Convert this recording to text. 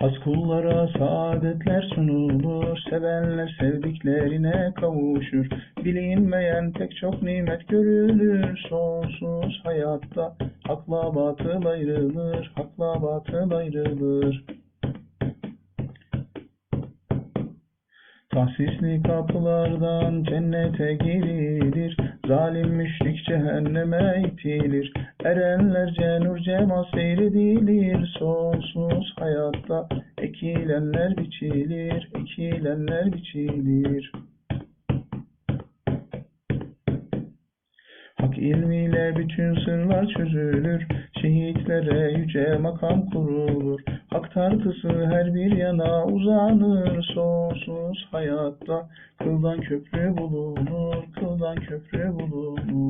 Has kullara saadetler sunulur, sevenler sevdiklerine kavuşur. Bilinmeyen pek çok nimet görülür, sonsuz hayatta hakla batıl ayrılır, hakla batıl ayrılır. Tahsisli kapılardan cennete girilir, zalim müşrik cehenneme itilir. Erenler cenur cema seyredilir, sonsuz hayatta ekilenler biçilir, ekilenler biçilir. Hak ilmiyle bütün sırlar çözülür, şehitlere yüce makam kurulur. Hak tartısı her bir yana uzanır, sonsuz hayatta kıldan köprü bulunur, kıldan köprü bulunur.